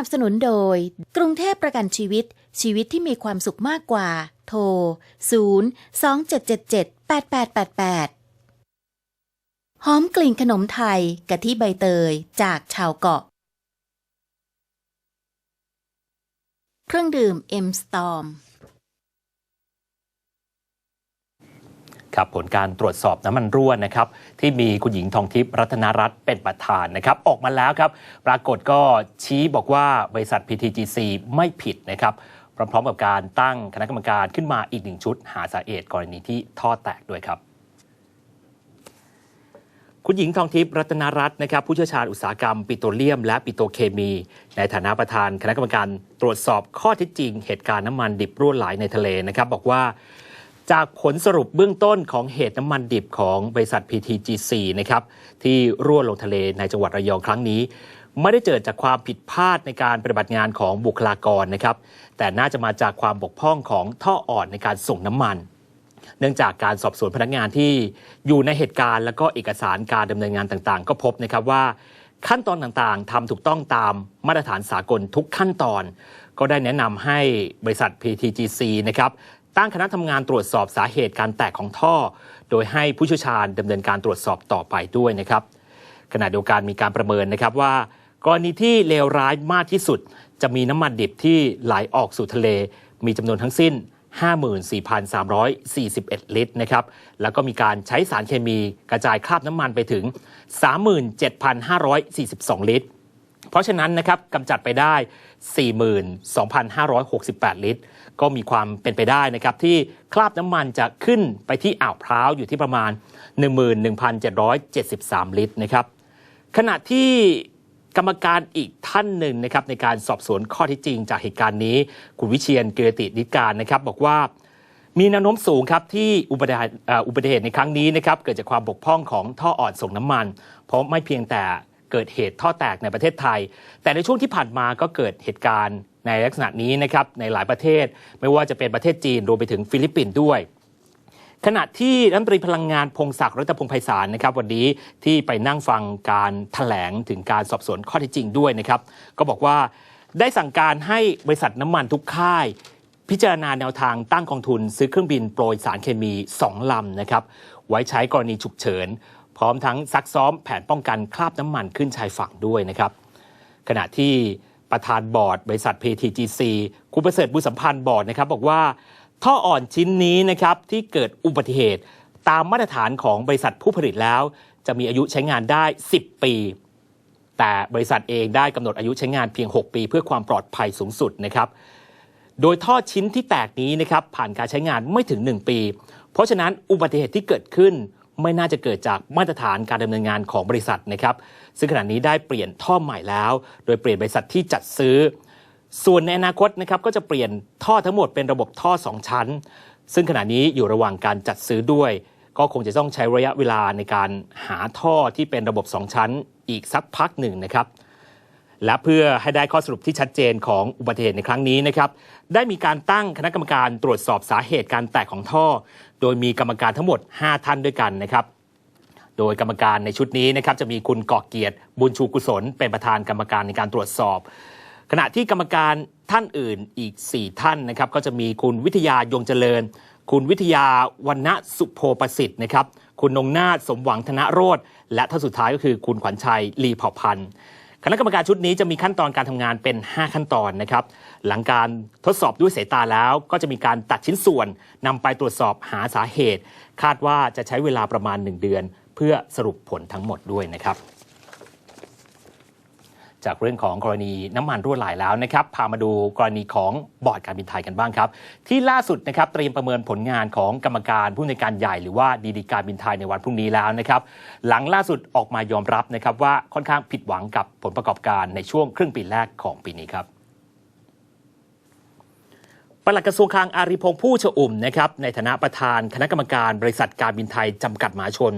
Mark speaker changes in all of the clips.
Speaker 1: นับสนุนโดย กรุงเทพประกันชีวิต ชีวิตที่มีความสุขมากกว่า โทร 0 2 7 7 7 8 8 8 8 หอมกลิ่นขนมไทยกะทิใบเตยจากชาวเกาะ เครื่องดื่มเอ็มสตอม
Speaker 2: ครับผลการตรวจสอบน้ำมันรั่วนะครับที่มีคุณหญิงทองทิพย์รัตนรัตน์เป็นประธานนะครับออกมาแล้วครับ ปรากฏก็ชี้บอกว่าบริษัท PTGC ไม่ผิดนะครับพร้อมๆกับการตั้งคณะกรรมการขึ้นมาอีกหนึ่งชุด หาสาเหตุกรณีที่ท่อแตกด้วยครับคุณหญิงทองทิพย์รัตนรัตน์นะครับผู้เชี่ยวชาญอุตสาหกรรม ปิโตรเลียม และปิโตรเคมี ในฐานะประธานคณะกรรมการตรวจสอบข้อเท็จจริง เหตุการณ์น้ำมันดิบรั่วไหลในทะเลนะครับบอกว่า จากผลสรุปเบื้องต้นของเหตุน้ำมันดิบของบริษัท PTGC นะครับที่รั่วลงทะเลในจังหวัดระยองครั้งนี้ ไม่ได้เกิดจากความผิดพลาดในการปฏิบัติงานของบุคลากรนะครับ แต่น่าจะมาจากความบกพร่องของท่ออ่อนในการส่งน้ำมัน เนื่องจากการสอบสวนพนักงานที่อยู่ในเหตุการณ์ แล้วก็เอกสารการดำเนินงานต่างๆ ก็พบนะครับว่าขั้นตอนต่างๆทำถูกต้องตามมาตรฐานสากลทุกขั้นตอน ก็ได้แนะนำให้บริษัท PTGC นะครับ ตั้งคณะทำงานตรวจสอบสาเหตุการแตกของท่อ โดยให้ผู้เชี่ยวชาญดำเนินการตรวจสอบต่อไปด้วยนะครับขณะเดียวกันมีการประเมินนะครับว่ากรณีที่เลวร้ายมากที่สุด จะมีน้ำมันดิบที่ไหลออกสู่ทะเล มีจำนวนทั้งสิ้น 54,341 ลิตรนะครับ แล้วก็มีการใช้สารเคมีกระจายคราบน้ำมันไปถึง 37,542 ลิตร เพราะฉะนั้นนะครับกำจัดไปได้ 42,568 ลิตร ก็มีความเป็นไปได้นะครับที่คราบน้ำมันจะขึ้นไปที่อ่าวพร้าวอยู่ที่ประมาณ 11,773 ลิตรนะครับขณะที่กรรมการอีกท่านหนึ่งนะครับในการสอบสวนข้อที่จริงจากเหตุการณ์นี้ คุณวิเชียนเกรตินิการนะครับบอกว่ามีแนวโน้มสูงครับที่อุบัติเหตุเอ่ออุบัติเหตุในครั้งนี้นะครับเกิดจากความบกพร่องของท่ออ่อนส่งน้ำมัน เพราะไม่เพียงแต่ เกิดเหตุท่อแตกในประเทศไทย แต่ในช่วงที่ผ่านมาก็เกิดเหตุการณ์ในลักษณะนี้นะครับในหลายประเทศ ไม่ว่าจะเป็นประเทศจีนรวมไปถึงฟิลิปปินส์ด้วย ขณะที่รัฐมนตรีพลังงานพงศักดิ์รัตพงษ์ไพศาลนะครับ วันนี้ที่ไปนั่งฟังการถแถลงถึงการสอบสวนข้อเท็จจริงด้วยนะครับ ก็บอกว่าได้สั่งการให้บริษัทน้ำมันทุกค่ายพิจารณาแนวทางตั้งกองทุน ซื้อเครื่องบินโปรยสารเคมี 2 ลำนะครับ ไว้ใช้กรณีฉุกเฉิน พร้อมทั้งซักซ้อมแผนป้องกันคราบน้ำมันขึ้นชายฝั่งด้วยนะครับ ขณะที่ประธานบอร์ด บริษัท PTGC คุณประเสริฐบุญสัมพันธ์บอร์ดนะครับบอกว่าท่ออ่อนชิ้นนี้นะครับที่เกิดอุบัติเหตุตามมาตรฐานของบริษัทผู้ผลิตแล้ว จะมีอายุใช้งานได้ 10 ปี แต่บริษัทเองได้กำหนดอายุใช้งานเพียง 6 ปี เพื่อความปลอดภัยสูงสุดนะครับ โดยท่อชิ้นที่แตกนี้นะครับผ่านการใช้งานไม่ถึง 1 ปี เพราะฉะนั้นอุบัติเหตุที่เกิดขึ้น ไม่น่าจะเกิดจากมาตรฐานการดำเนินงานของบริษัทนะครับ ซึ่งขณะนี้ได้เปลี่ยนท่อใหม่แล้ว โดยเปลี่ยนบริษัทที่จัดซื้อ ส่วนในอนาคตนะครับก็จะเปลี่ยนท่อทั้งหมดเป็นระบบท่อ 2 ชั้น ซึ่งขณะนี้อยู่ระหว่างการจัดซื้อด้วย ก็คงจะต้องใช้ระยะเวลาในการหาท่อที่เป็นระบบ 2 ชั้น อีกสักพักหนึ่งนะครับ และเพื่อให้ได้ข้อสรุปที่ชัดเจนของอุบัติเหตุในครั้งนี้นะครับ ได้มีการตั้งคณะกรรมการตรวจสอบสาเหตุการแตกของท่อ โดยมีกรรมการทั้งหมด 5 ท่านด้วยกันนะครับ โดยกรรมการในชุดนี้นะครับจะมีคุณกอกเกียรติ บุญชูกุศล เป็นประธานกรรมการในการตรวจสอบ ขณะที่กรรมการท่านอื่นอีก 4 ท่านนะครับ ก็จะมีคุณวิทยายงเจริญ คุณวิทยาวันณะสุโพประสิทธิ์นะครับ คุณนงนาถสมหวังธนโรธและท่านสุดท้ายก็คือคุณขวัญชัยลีเผ่าพันธ์ คณะกรรมการชุดนี้จะมีขั้นตอนการทำงานเป็น 5 ขั้นตอนนะครับ หลังการทดสอบด้วยสายตาแล้วก็จะมีการตัดชิ้นส่วนนำไปตรวจสอบหาสาเหตุ คาดว่าจะใช้เวลาประมาณ 1 เดือน เพื่อสรุปผลทั้งหมดด้วยนะครับ จากเรื่องของกรณีน้ำมันรั่วไหลแล้วนะครับ พามาดูกรณีของบอร์ดการบินไทยกันบ้างครับ ที่ล่าสุดนะครับเตรียมประเมินผลงานของกรรมการผู้ในการใหญ่หรือว่าดีดีการบินไทยในวันพรุ่งนี้แล้วนะครับ หลังล่าสุดออกมายอมรับนะครับว่าค่อนข้างผิดหวังกับผลประกอบการในช่วงครึ่งปีแรกของปีนี้ครับปลัดกระทรวงคลังอารีพงษ์ผู้ชอุ่มนะครับในฐานะประธานคณะกรรมการบริษัทการบินไทยจำกัดมหาชน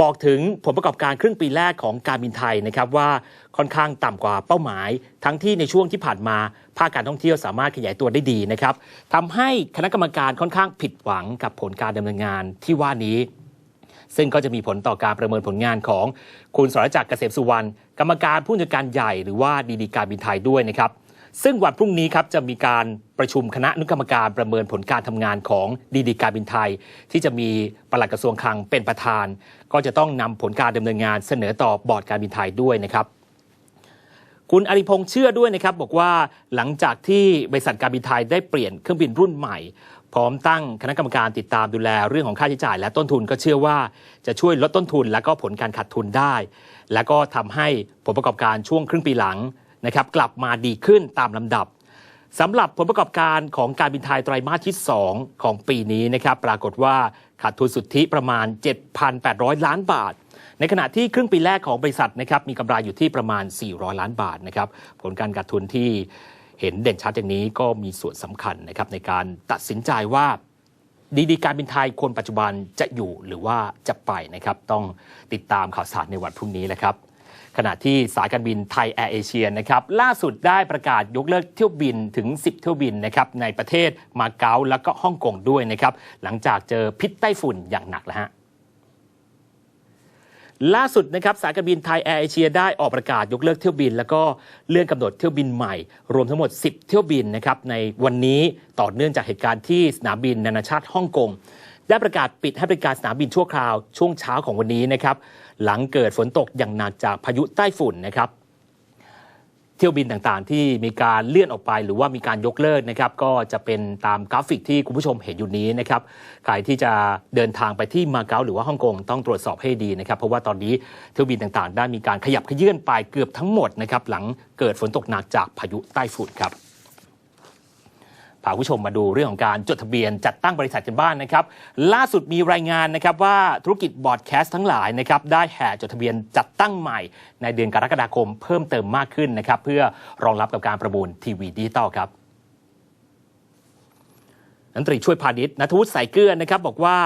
Speaker 2: บอกถึงผลประกอบการครึ่งปีแรกของการบินไทยนะครับว่าค่อนข้างต่ำกว่าเป้าหมาย ทั้งที่ในช่วงที่ผ่านมาภาคการท่องเที่ยวสามารถขยายตัวได้ดีนะครับทำให้คณะกรรมการค่อนข้างผิดหวังกับผลการดำเนินงานที่ว่านี้ ซึ่งก็จะมีผลต่อการประเมินผลงานของคุณสรจักรเกษมสุวรรณกรรมการผู้จัดการใหญ่หรือว่าดีดีการบินไทยด้วยนะครับ ซึ่งวันพรุ่งนี้ครับจะมีการประชุมคณะอนุกรรมการประเมินผลการทำงานของดีดีการบินไทย ที่จะมีปลัดกระทรวงคลังเป็นประธาน ก็จะต้องนำผลการดำเนินงานเสนอต่อบอร์ดการบินไทยด้วยนะครับคุณอริพงษ์เชื่อด้วยนะครับบอกว่าหลังจากที่บริษัทการบินไทยได้เปลี่ยนเครื่องบินรุ่นใหม่ พร้อมตั้งคณะกรรมการติดตามดูแลเรื่องของค่าใช้จ่าย และต้นทุนก็เชื่อว่าจะช่วยลดต้นทุน และก็ผลการขาดทุนได้ และก็ทำให้ผลประกอบการช่วงครึ่งปีหลัง นะครับกลับมาดีขึ้นตามลำดับสำหรับผลประกอบการของการบินไทยไตรมาสที่ 2 ของปีนี้นะครับปรากฏว่าขาดทุนสุทธิประมาณ 7,800 ล้านบาท ในขณะที่ครึ่งปีแรกของบริษัทนะครับมีกำไรอยู่ที่ประมาณ 400 ล้านบาทนะครับผลการขาดทุนที่เห็นเด่นชัดอย่างนี้ก็มีส่วนสำคัญนะครับในการตัดสินใจว่าดีดีการบินไทยคนปัจจุบันจะอยู่หรือว่าจะไปนะครับต้องติดตามข่าวสารในวันพรุ่งนี้นะครับ ขณะที่สายการบินไทยแอร์เอเชียนะครับล่าสุดได้ประกาศยกเลิกเที่ยวบินถึง 10 เที่ยวบินนะครับในประเทศมาเก๊าแล้วก็ฮ่องกงด้วยนะครับหลังจากเจอพิษไต้ฝุ่นอย่างหนักแล้วฮะล่าสุดนะครับสายการบินไทยแอร์เอเชียได้ออกประกาศยกเลิกเที่ยวบิน แล้วก็เลื่อนกำหนดเที่ยวบินใหม่ รวมทั้งหมด 10 เที่ยวบินนะครับในวันนี้ต่อเนื่องจากเหตุการณ์ที่สนามบินนานาชาติฮ่องกงได้ประกาศปิดให้บริการสนามบินชั่วคราวช่วงเช้าของวันนี้นะครับ หลังเกิดฝนตกอย่างหนักจากพายุใต้ฝุ่นนะครับ เที่ยวบินต่างๆ ที่มีการเลื่อนออกไปหรือว่ามีการยกเลิกนะครับ ก็จะเป็นตามกราฟิกที่คุณผู้ชมเห็นอยู่นี้นะครับใครที่จะเดินทางไปที่มาเก๊าหรือว่าฮ่องกงต้องตรวจสอบให้ดีนะครับ เพราะว่าตอนนี้เที่ยวบินต่างๆ ได้มีการขยับขยื่นไปเกือบทั้งหมดนะครับหลังเกิดฝนตกหนักจากพายุใต้ฝุ่นครับ พาผู้ชมมาดูเรื่องของการจดทะเบียนจัดตั้งบริษัทกันบ้านนะครับ ล่าสุดมีรายงานนะครับว่าธุรกิจบอร์ดแคสต์ทั้งหลายนะครับได้แห่จดทะเบียนจัดตั้งใหม่ ในเดือนกรกฎาคมเพิ่มเติมมากขึ้นนะครับเพื่อรองรับกับการประมูลทีวีดิจิตอลครับนันตรีช่วยพาณิชย์นัทวุฒิสายเกลือนะครับบอกว่า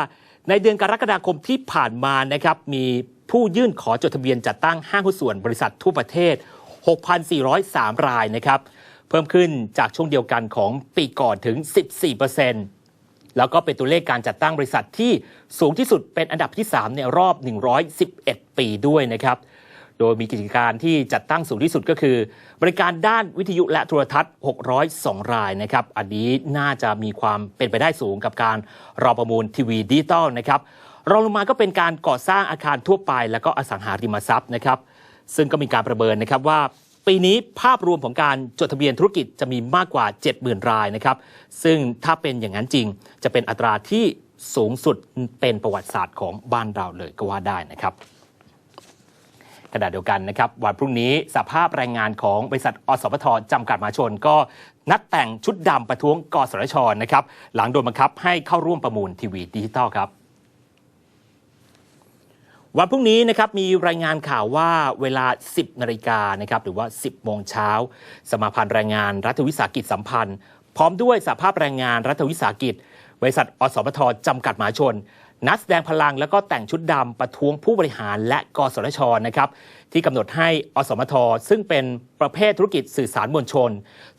Speaker 2: ในเดือนกรกฎาคมที่ผ่านมานะครับมีผู้ยื่นขอจดทะเบียนจัดตั้งห้างหุ้นส่วนบริษัททั่วประเทศ 6,403 รายนะครับ เพิ่มขึ้นจากช่วงเดียวกันของปีก่อนถึง 14%แล้วก็เป็นตัวเลขการจัดตั้งบริษัทที่สูงที่สุดเป็นอันดับที่ 3 ในรอบ 111 ปีด้วยนะครับโดยมีกิจการที่จัดตั้งสูงที่สุดก็คือ บริการด้านวิทยุและโทรทัศน์ 602 รายนะครับ อันนี้น่าจะมีความเป็นไปได้สูงกับการรอประมูลทีวีดิจิตอลนะครับ รองลงมาก็เป็นการก่อสร้างอาคารทั่วไป แล้วก็อสังหาริมทรัพย์นะครับ ซึ่งก็มีการประเมินนะครับว่า ปีนี้ภาพรวมของการจดทะเบียนธุรกิจจะมีมากกว่า 70,000 รายนะครับ ซึ่งถ้าเป็นอย่างนั้นจริง จะเป็นอัตราที่สูงสุดเป็นประวัติศาสตร์ของบ้านเราเลยก็ว่าได้นะครับขณะเดียวกันนะครับวันพรุ่งนี้สภาพแรงงานของบริษัทอสพทจำกัดมาชน ก็นัดแต่งชุดดำประท้วงกสรชนะครับ หลังโดนบังคับให้เข้าร่วมประมูลทีวีดิจิตอลครับ วันพรุ่งนี้นะครับมีรายงานข่าวว่าเวลา 10นาฬิกานะครับหรือว่า 10โมงเช้า สมาพันธ์แรงงานรัฐวิสาหกิจสัมพันธ์ พร้อมด้วยสหภาพแรงงานรัฐวิสาหกิจ บริษัท อสพทจำกัดมหาชน นัดแสดงพลังแล้วก็แต่งชุดดำประท้วงผู้บริหารและกสทชนะครับที่กำหนดให้อสมท ซึ่งเป็นประเภทธุรกิจสื่อสารมวลชน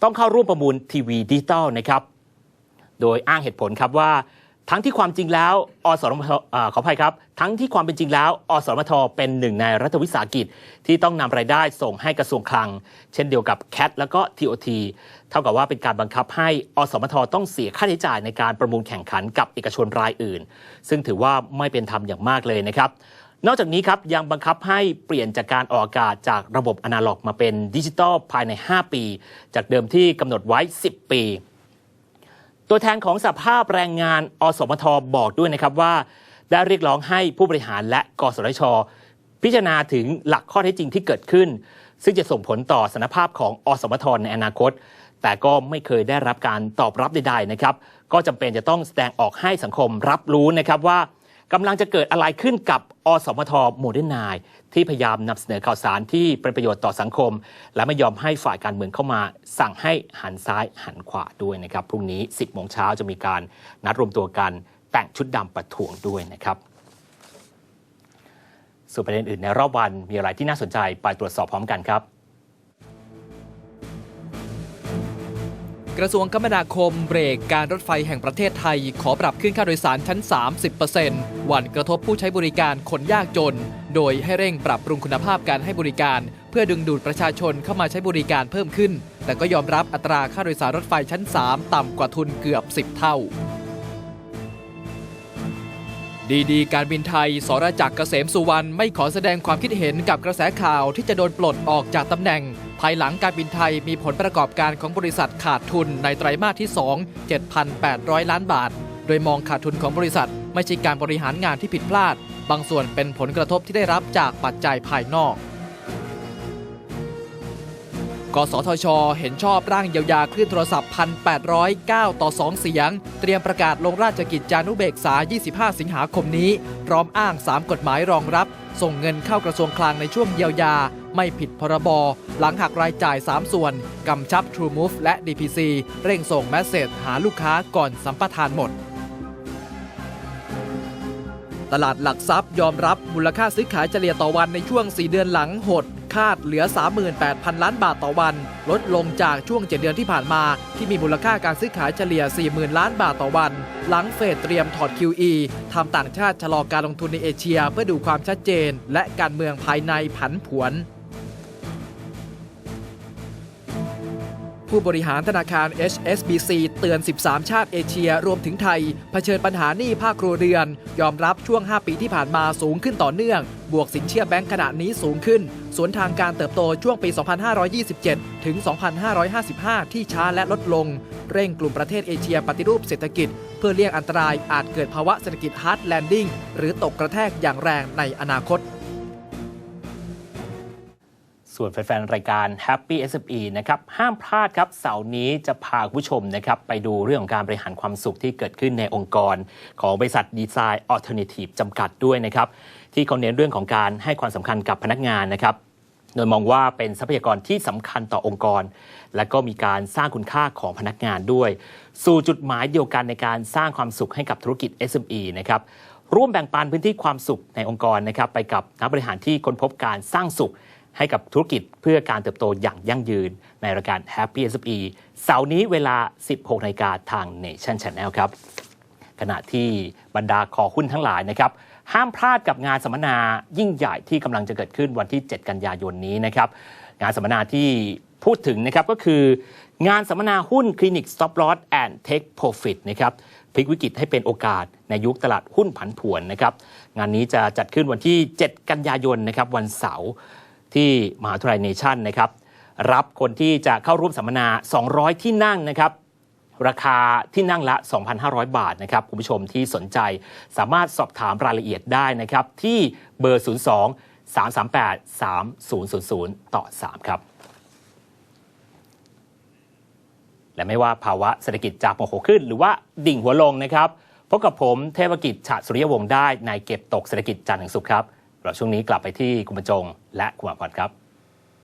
Speaker 2: ต้องเข้าร่วมประมูลทีวีดิจิตอลนะครับโดยอ้างเหตุผลครับว่า ทั้งที่ความจริงแล้วอสมทอขออภัยครับ ทั้งที่ความเป็นจริงแล้ว อสมทเป็นหนึ่งในรัฐวิสาหกิจที่ต้องนำรายได้ส่งให้กระทรวงคลัง เช่นเดียวกับแคทแล้วก็ TOT เท่ากับว่าเป็นการบังคับให้อสมทต้องเสียค่าใช้จ่ายในการประมูลแข่งขันกับเอกชนรายอื่น ซึ่งถือว่าไม่เป็นธรรมอย่างมากเลยนะครับนอกจากนี้ครับยังบังคับให้เปลี่ยนจากการออกอากาศจากระบบอนาล็อกมาเป็นดิจิตอลภายใน 5 ปี จากเดิมที่กำหนดไว้ 10 ปี ตัวแทนของสภาพแรงงานอสมทบอกด้วยนะครับว่า ได้เรียกร้องให้ผู้บริหารและกสทช พิจารณาถึงหลักข้อเท็จจริงที่เกิดขึ้น ซึ่งจะส่งผลต่อสถานภาพของอสมทในอนาคต แต่ก็ไม่เคยได้รับการตอบรับใดๆนะครับ ก็จำเป็นจะต้องแสดงออกให้สังคมรับรู้นะครับว่า กำลังจะเกิดอะไรขึ้นกับอสมทโมเดิร์นไนที่พยายามนำเสนอข่าวสารที่เป็นประโยชน์ต่อสังคม และไม่ยอมให้ฝ่ายการเมืองเข้ามา สั่งให้หันซ้ายหันขวาด้วยนะครับ พรุ่งนี้ 10โมงเช้าจะมีการนัดรวมตัวกันแต่งชุดดำประท้วงด้วยนะครับส่วนประเด็นอื่นในรอบวันมีอะไรที่น่าสนใจไปตรวจสอบพร้อมกันครับ
Speaker 3: กระทรวงคมนาคมเบรกการรถไฟแห่งประเทศไทย ขอปรับขึ้นค่าโดยสารชั้น 30%หวั่นกระทบผู้ใช้บริการคนยากจน โดยให้เร่งปรับปรุงคุณภาพการให้บริการ เพื่อดึงดูดประชาชนเข้ามาใช้บริการเพิ่มขึ้น แต่ก็ยอมรับอัตราค่าโดยสารรถไฟชั้น 3 ต่ำกว่าทุนเกือบ 10 เท่า ดีดีการบินไทย สรจักรเกษมสุวรรณไม่ขอแสดงความคิดเห็นกับกระแสข่าวที่จะโดนปลดออกจากตำแหน่ง ภายหลังการบินไทยมีผลประกอบการของบริษัทขาดทุนในไตรมาสที่ 2 7,800 ล้านบาท โดยมองขาดทุนของบริษัท ไม่ใช่การบริหารงานที่ผิดพลาด บางส่วนเป็นผลกระทบที่ได้รับจากปัจจัยภายนอก กสทช เห็นชอบร่างเยียวยาคลื่นโทรศัพท์ 1,809 ต่อ 2 เสียง เตรียมประกาศลงราชกิจจานุเบกษา 25 สิงหาคมนี้ พร้อมอ้าง 3 กฎหมายรองรับ ส่งเงินเข้ากระทรวงคลังในช่วงเยียวยา ไม่ผิดพรบ หลังหักรายจ่าย 3 ส่วน กำชับ TrueMove และ DPC เร่งส่งแมสเซจหาลูกค้าก่อนสัมปทานหมดตลาดหลักทรัพย์ยอมรับมูลค่าซื้อขายเฉลี่ยต่อวันในช่วง 4 เดือนหลังหดาดเหลือ 38,000 ล้านบาทต่อวัน ลดลงจากช่วง 7 เดือนที่ผ่านมา ที่มีมูลค่าการซื้อขายเฉลี่ย 40,000 ล้านบาทต่อวัน หลังเฟดเตรียมถอด QE ทำต่างชาติชะลอการลงทุนในเอเชีย เพื่อดูความชัดเจน และการเมืองภายในผันผวน ผู้บริหารธนาคาร HSBC เตือน 13 ชาติเอเชียรวมถึงไทย เผชิญปัญหาหนี้ภาคครัวเรือน ยอมรับช่วง 5 ปีที่ผ่านมาสูงขึ้นต่อเนื่อง บวกสินเชื่อแบงก์ขณะนี้สูงขึ้น สวนทางการเติบโตช่วงปี 2527 ถึง 2555 ที่ช้าและลดลง เร่งกลุ่มประเทศเอเชียปฏิรูปเศรษฐกิจ เพื่อเลี่ยงอันตรายอาจเกิดภาวะเศรษฐกิจ hard landing หรือตกกระแทกอย่างแรงในอนาคต
Speaker 2: ส่วนแฟนๆ รายการ Happy SME นะครับห้ามพลาดครับเสาร์นี้จะพาผู้ชมนะครับไปดูเรื่องของการบริหารความสุขที่เกิดขึ้นในองค์กร ของบริษัทดีไซน์ Alternative จำกัดด้วยนะครับที่เขาเน้นเรื่องของการให้ความสำคัญกับพนักงานนะครับโดยมองว่าเป็นทรัพยากรที่สำคัญต่อองค์กร และก็มีการสร้างคุณค่าของพนักงานด้วย สู่จุดหมายเดียวกันในการสร้างความสุขให้กับธุรกิจ SME นะครับร่วมแบ่งปันพื้นที่ความสุขในองค์กรนะครับไปกับนักบริหารที่ค้นพบการสร้างสุข ให้กับธุรกิจเพื่อการเติบโตอย่างยั่งยืน ในรายการ Happy SME เสาร์นี้เวลา 16นาฬิกาทาง Nation Channel ครับ ขณะที่บรรดาคอหุ้นทั้งหลายนะครับห้ามพลาดกับงานสัมมนายิ่งใหญ่ที่กำลังจะเกิดขึ้นวันที่ 7 กันยายนนี้นะครับงานสัมมนาที่พูดถึงนะครับก็คืองานสัมมนาหุ้นคลินิก Stop Loss and Take Profit นะครับพลิกวิกฤตให้เป็นโอกาสในยุคตลาดหุ้นผันผวนนะครับงานนี้จะจัดขึ้นวันที่ 7 กันยายนนะครับวันเสาร์ ที่มหาวิทยาลัยเนชั่นนะครับรับคนที่จะเข้าร่วมสัมมนา 200 ที่นั่งนะครับ ราคาที่นั่งละ 2,500 บาทนะครับ คุณผู้ชมที่สนใจสามารถสอบถามรายละเอียดได้นะครับ ที่เบอร์ 02 338 3000 ต่อ 3 ครับ และไม่ว่าภาวะเศรษฐกิจจะโมโหขึ้น หรือว่าดิ่งหัวลงนะครับพบกับผมเทพกิจฉะสุริยวงศ์ได้ในเก็บตกเศรษฐกิจจันทร์ถึงสุขครับ เราช่วงนี้กลับไปที่คุณบรรจงและคุณอภรครับ